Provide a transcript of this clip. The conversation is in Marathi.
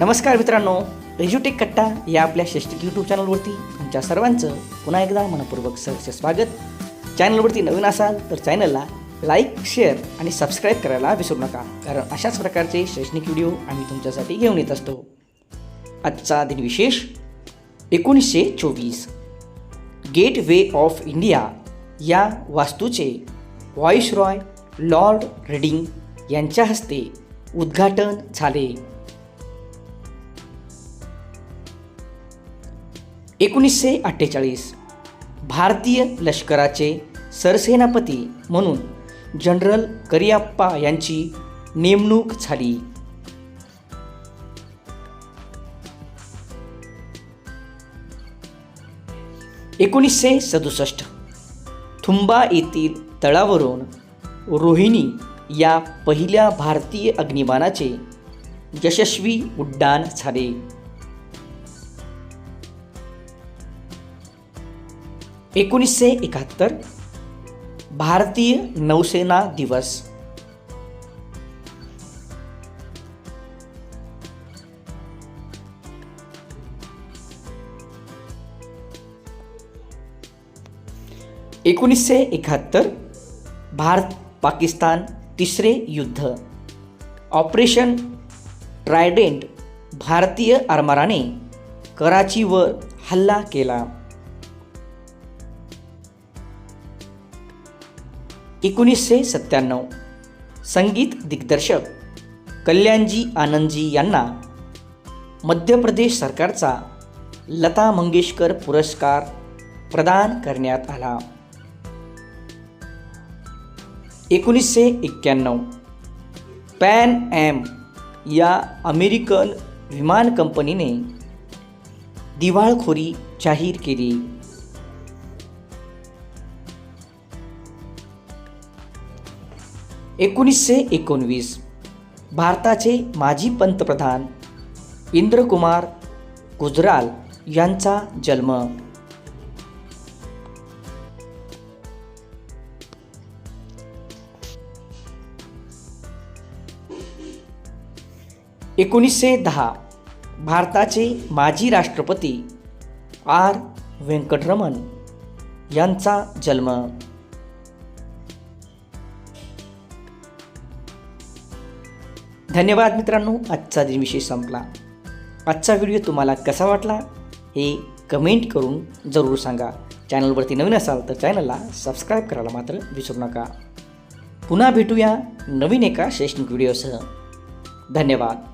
नमस्कार मित्रांनो एज्युटेक कट्टा या आपल्या शैक्षणिक यूट्यूब चॅनलवरती तुमच्या सर्वांचं पुन्हा एकदा मनपूर्वक सहर्ष स्वागत. चॅनलवरती नवीन असाल तर चॅनलला लाईक शेअर आणि सबस्क्राईब करायला विसरू नका कारण अशाच प्रकारचे शैक्षणिक व्हिडिओ आम्ही तुमच्यासाठी घेऊन येत असतो. आजचा दिन विशेष एकोणीसशे चोवीस. गेट वे ऑफ इंडिया या वास्तूचे व्हॉइसरॉय लॉर्ड रेडिंग यांच्या हस्ते उद्घाटन झाले. एकोणीसशे अठ्ठेचाळीस. भारतीय लष्कराचे सरसेनापती म्हणून जनरल करियाप्पा यांची नेमणूक झाली. एकोणीसशे सदुसष्ट. थुंबा येथील तळावरून रोहिणी या पहिल्या भारतीय अग्निबाणाचे यशस्वी उड्डाण झाले. एकोणीसशे एकाहत्तर भारतीय नौसेना दिवस. एकोणीसशे एकाहत्तर भारत पाकिस्तान तिसरे युद्ध. ऑपरेशन ट्रायडेंट भारतीय आरमाराने कराचीवर हल्ला केला. एकोणीसशे सत्त्याण्णव. संगीत दिग्दर्शक कल्याणजी आनंदजी यांना मध्य प्रदेश सरकारचा लता मंगेशकर पुरस्कार प्रदान करण्यात आला. एकोणीसशे एक्क्याण्णव. पॅन ॲम या अमेरिकन विमान कंपनीने दिवाळखोरी जाहीर केली. एकोणीसशे एकोणवीस. भारताचे माजी पंतप्रधान इंद्रकुमार गुजराल यांचा जन्म. एकोणीसशे दहा. भारताचे माजी राष्ट्रपती आर. व्यंकटरमण यांचा जन्म. धन्यवाद मित्रांनो आजचा दिनविषय संपला. आजचा व्हिडिओ तुम्हाला कसा वाटला हे कमेंट करून जरूर सांगा. चॅनलवरती नवीन असाल तर चॅनलला सबस्क्राईब करायला मात्र विसरू नका. पुन्हा भेटूया नवीन एका शैक्षणिक व्हिडिओसह. धन्यवाद.